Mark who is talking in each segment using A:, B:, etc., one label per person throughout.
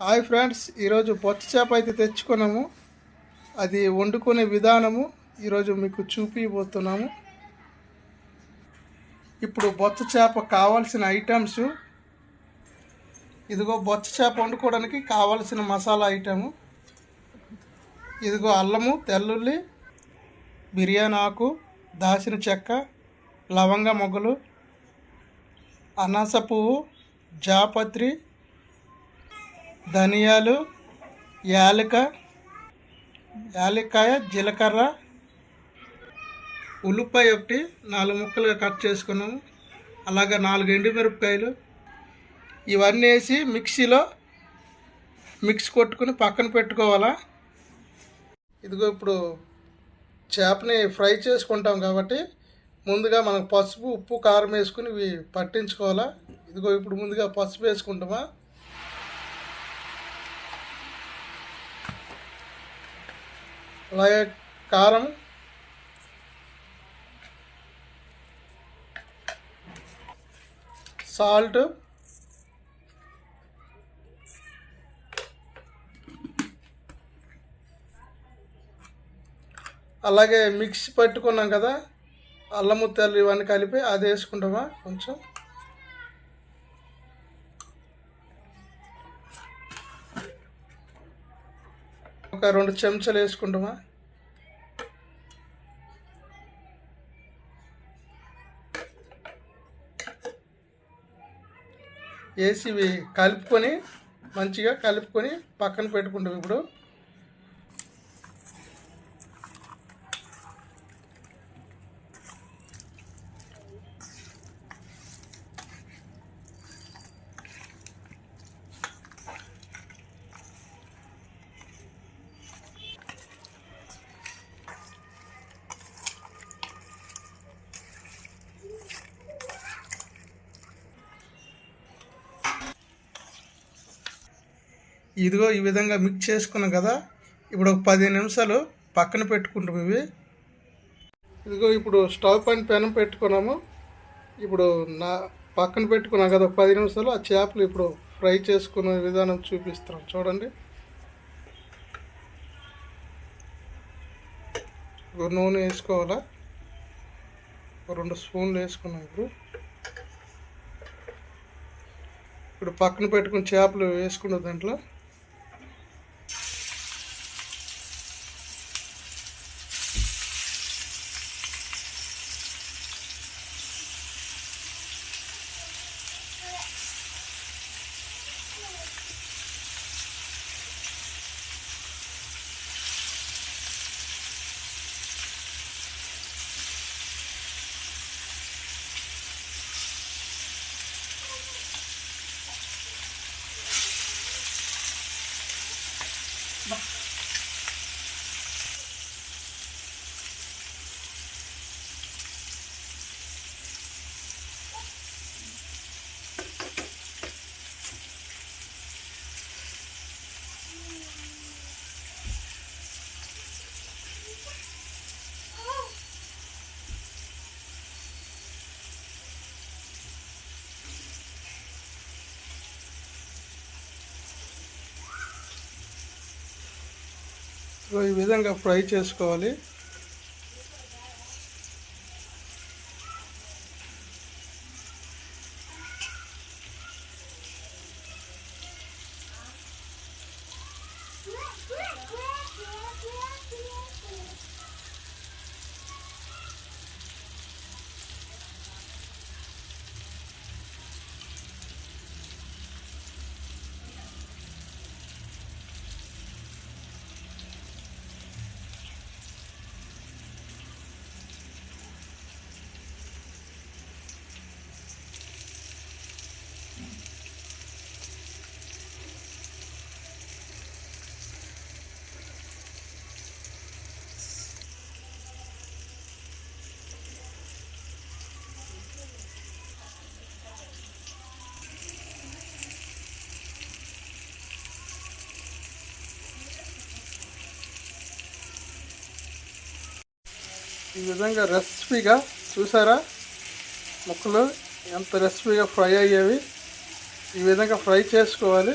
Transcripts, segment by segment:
A: Hi friends ఈరోజు బొచ్చ చేప అయితే తెచ్చుకున్నాము. అది వండుకునే విధానము ఈరోజు మీకు చూపిపోతున్నాము ఇప్పుడు బొచ్చ చేప కావాల్సిన ఐటమ్స్ ఇదిగో బొచ్చ చేప వండుకోవడానికి కావాల్సిన మసాలా ఐటము ఇదిగో అల్లము తెల్లుల్లి బిర్యానీ ఆకు దాచిన చెక్క లవంగ మొగ్గలు అనాస పువ్వు జాపత్రి ధనియాలు యాలక యాలక్కాయ జీలకర్ర ఉల్లిపాయ ఒకటి నాలుగు ముక్కలుగా కట్ చేసుకున్నాము. అలాగే నాలుగు ఎండుమిరపకాయలు. ఇవన్నీ వేసి మిక్సీలో మిక్స్ కొట్టుకుని పక్కన పెట్టుకోవాలా? ఇదిగో ఇప్పుడు చేపని ఫ్రై చేసుకుంటాం కాబట్టి ముందుగా మనం పసుపు ఉప్పు కారం వేసుకుని ఇవి పట్టించుకోవాలా? ఇదిగో ఇప్పుడు ముందుగా పసుపు వేసుకుంటామా? అలాగే కారం. సాల్ట్. అలాగే మిక్స్ పట్టుకున్నాం కదా అల్లము ముత్యాలు ఇవన్నీ కలిపి అది వేసుకుంటామా కొంచెం? ఒక రెండు చెంచాలు వేసుకుంటామా? వేసి కలుపుకొని మంచిగా కలుపుకొని పక్కన పెట్టుకుంటాం ఇప్పుడు. ఇదిగో ఈ విధంగా మిక్స్ చేసుకున్నాం కదా ఇప్పుడు ఒక పదిహేను నిమిషాలు పక్కన పెట్టుకుంటాం ఇవి. ఇదిగో ఇప్పుడు స్టవ్ పైన పెనం పెట్టుకున్నాము. ఇప్పుడు నా పక్కన పెట్టుకున్నాం కదా ఒక పది నిమిషాలు ఆ చేపలు ఇప్పుడు ఫ్రై చేసుకునే విధానం చూపిస్తున్నాం చూడండి. నూనె వేసుకోవాలా? ఒక రెండు స్పూన్లు వేసుకున్నాం ఇప్పుడు. ఇప్పుడు పక్కన పెట్టుకుని చేపలు వేసుకున్న దాంట్లో సో ఈ విధంగా ఫ్రై చేసుకోవాలి. ఈ విధంగా రెసిపీగా చూసారా? ముక్కలు ఎంత రెసిపీగా ఫ్రై అయ్యేవి? ఈ విధంగా ఫ్రై చేసుకోవాలి.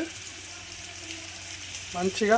A: మంచిగా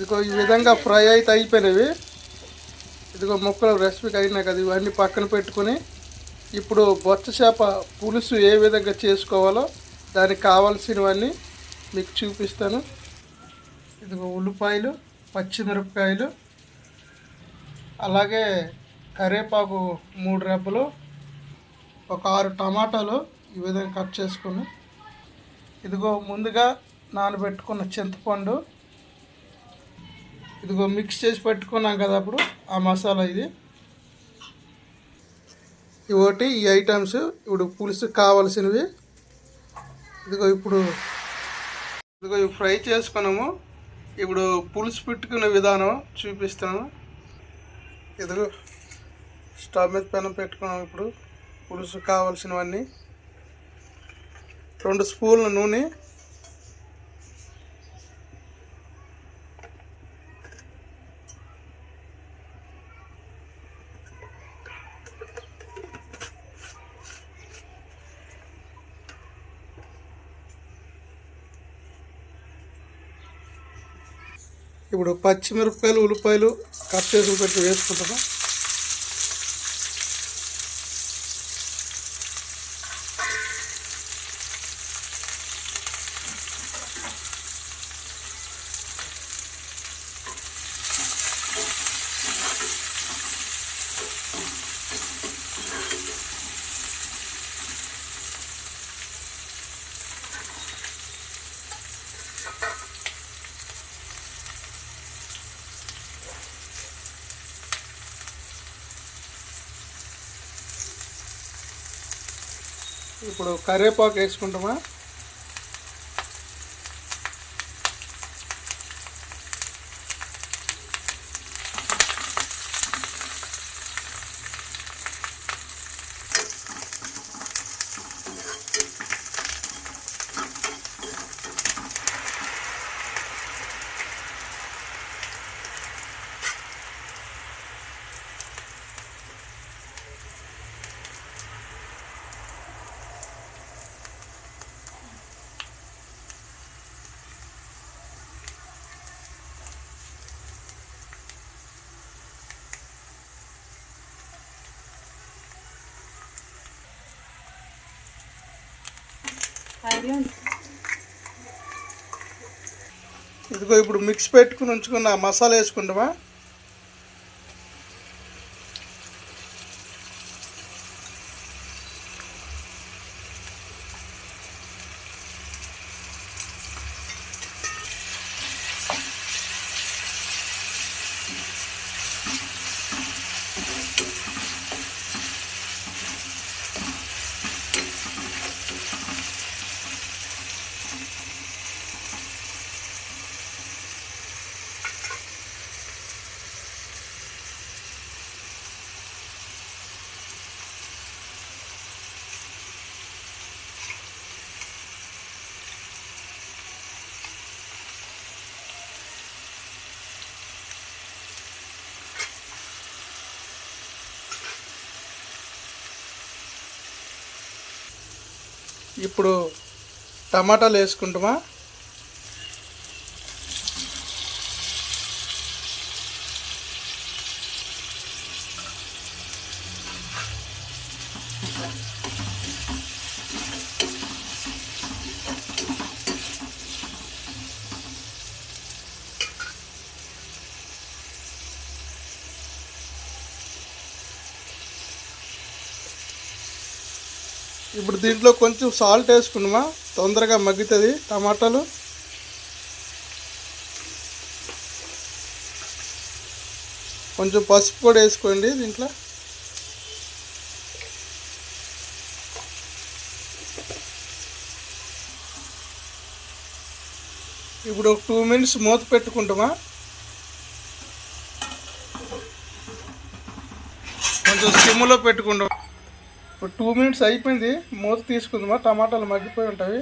A: ఇదిగో ఈ విధంగా ఫ్రై అయితే అయిపోయినవి ఇదిగో ముక్కలు రెసిపీకి అయినాయి కదా ఇవన్నీ పక్కన పెట్టుకొని ఇప్పుడు బొచ్చ చేప పులుసు ఏ విధంగా చేసుకోవాలో దానికి కావాల్సినవన్నీ మీకు చూపిస్తాను. ఇదిగో ఉల్లిపాయలు పచ్చిమిరపకాయలు అలాగే కరివేపాకు మూడు రెబ్బలు ఒక ఆరు టమాటాలు ఈ విధంగా కట్ చేసుకుని ఇదిగో ముందుగా నానబెట్టుకున్న చింతపండు ఇదిగో మిక్స్ చేసి పెట్టుకున్నాం కదా అప్పుడు ఆ మసాలా ఇది. ఇవోటి ఈ ఐటమ్స్ ఇప్పుడు పులుసు కావాల్సినవి. ఇదిగో ఇప్పుడు ఇదిగో ఇవి ఫ్రై చేసుకున్నాము. ఇప్పుడు పులుసు పెట్టుకునే విధానం చూపిస్తాను. ఇదిగో స్టవ్ మీద పెనం పెట్టుకున్నాం ఇప్పుడు. పులుసు కావాల్సినవన్నీ. రెండు స్పూన్ల నూనె. ఇప్పుడు పచ్చిమిరపకాయలు ఉల్లిపాయలు కట్ చేసి పెట్టి వేసుకుంటాము. ఇప్పుడు కరివేపాకు వేసుకుంటామా? ఇదిగో ఇప్పుడు మిక్స్ పెట్టుకుని ఉంచుకున్న మసాలా వేసుకుంటామా ఇప్పుడు టమాటాలు వేసుకుంటామా? ఇప్పుడు దీంట్లో కొంచెం సాల్ట్ వేసుకున్నామా? తొందరగా మగ్గుతుంది టమాటాలు. కొంచెం పసుపు కూడా వేసుకోండి దీంట్లో. ఇప్పుడు ఒక టూ మినిట్స్ మూత పెట్టుకుంటామా? కొంచెం సిమ్లో పెట్టుకుంటాం ఇప్పుడు టూ మినిట్స్ అయిపోయింది. మూత తీసుకుందామా? టమాటాలు మగ్గిపోయి ఉంటాయి.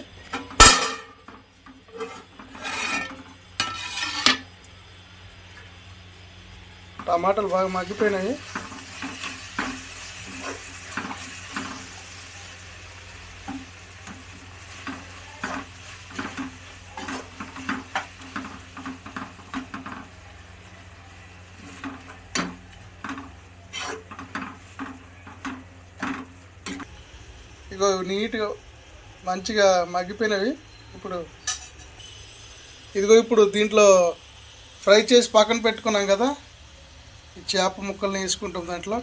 A: టమాటాలు బాగా మగ్గిపోయినాయి. నీట్గా మంచిగా మగ్గిపోయినవి. ఇప్పుడు ఇదిగో ఇప్పుడు దీంట్లో ఫ్రై చేసి పక్కన పెట్టుకున్నాం కదా. ఈ చేప ముక్కల్ని వేసుకుంటాం దాంట్లో.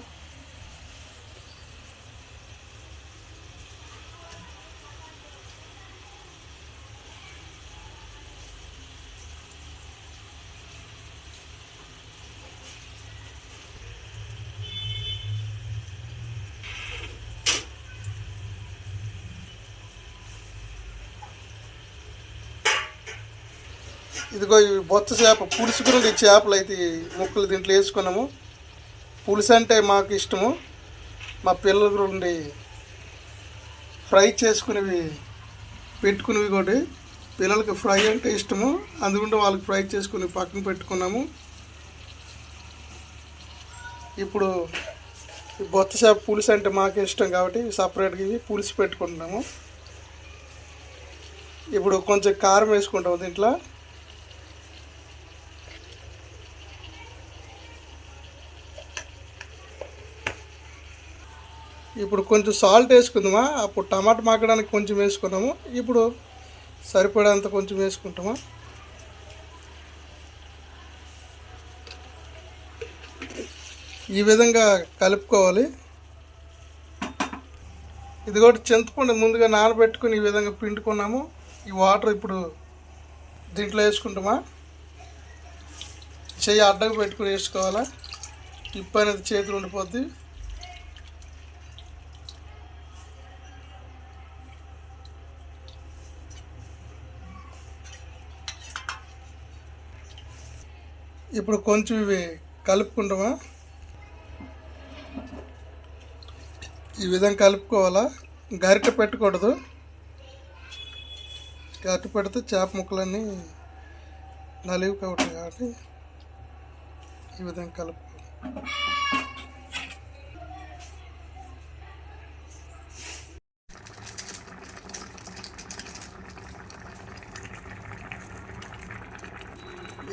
A: ఇదిగో ఈ బొత్త చేప పులుసు కూడా ఈ చేపలు అయితే ముక్కలు దీంట్లో వేసుకున్నాము. పులుసు అంటే మాకు ఇష్టము. మా పిల్లలు ఉండి ఫ్రై చేసుకునేవి పెట్టుకునేవి కూడా పిల్లలకి ఫ్రై అంటే ఇష్టము. అందుకుంటే వాళ్ళకి ఫ్రై చేసుకుని పక్కన పెట్టుకున్నాము. ఇప్పుడు ఈ బొత్త చేప పులుసు అంటే మాకు ఇష్టం కాబట్టి సపరేట్గా ఇవి పులుసు పెట్టుకుంటున్నాము. ఇప్పుడు కొంచెం కారం వేసుకుంటాము దీంట్లో. ఇప్పుడు కొంచెం సాల్ట్ వేసుకుందామా? అప్పుడు టమాటా మాకడానికి కొంచెం వేసుకున్నాము ఇప్పుడు సరిపడేంత కొంచెం వేసుకుంటామా? ఈ విధంగా కలుపుకోవాలి. ఇది కూడా చింతపండు ముందుగా నానబెట్టుకుని ఈ విధంగా పిండుకున్నాము. ఈ వాటర్ ఇప్పుడు దీంట్లో వేసుకుంటామా? చెయ్యి అడ్డకు పెట్టుకుని వేసుకోవాలా? ఇప్పు అనేది చేతులు ఉండిపోద్ది. ఇప్పుడు కొంచెం ఇవి కలుపుకుంటామా? ఈ విధంగా కలుపుకోవాలా? గరిటె పెట్టకూడదు. గరిటె పెడితే చేప ముక్కలన్నీ నలివి కాబట్టి కాబట్టి ఈ విధంగా కలుపుకోవాలి.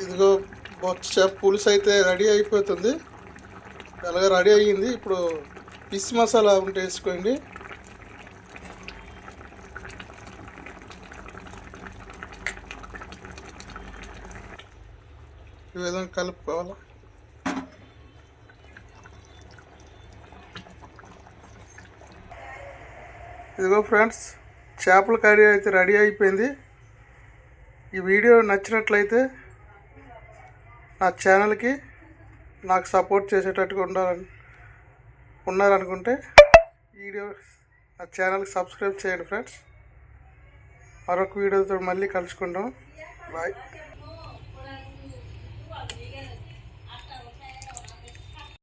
A: ఇదిగో బొచ్చ చేప పులుసు అయితే రెడీ అయిపోతుంది. అలాగే రెడీ అయ్యింది. ఇప్పుడు పిస్ మసాలా ఉంటే వేసుకోండి. ఈ విధంగా కలుపుకోవాలి. ఇదిగో ఫ్రెండ్స్ చేపల కర్రీ అయితే రెడీ అయిపోయింది. ఈ వీడియో నచ్చినట్లయితే నా ఛానల్కి నాకు సపోర్ట్ చేసేటట్టుగా ఉండాలని ఉన్నారనుకుంటే వీడియో నా ఛానల్కి సబ్స్క్రైబ్ చేయండి ఫ్రెండ్స్ మరొక వీడియోతో మళ్ళీ కలుసుకుంటాం బాయ్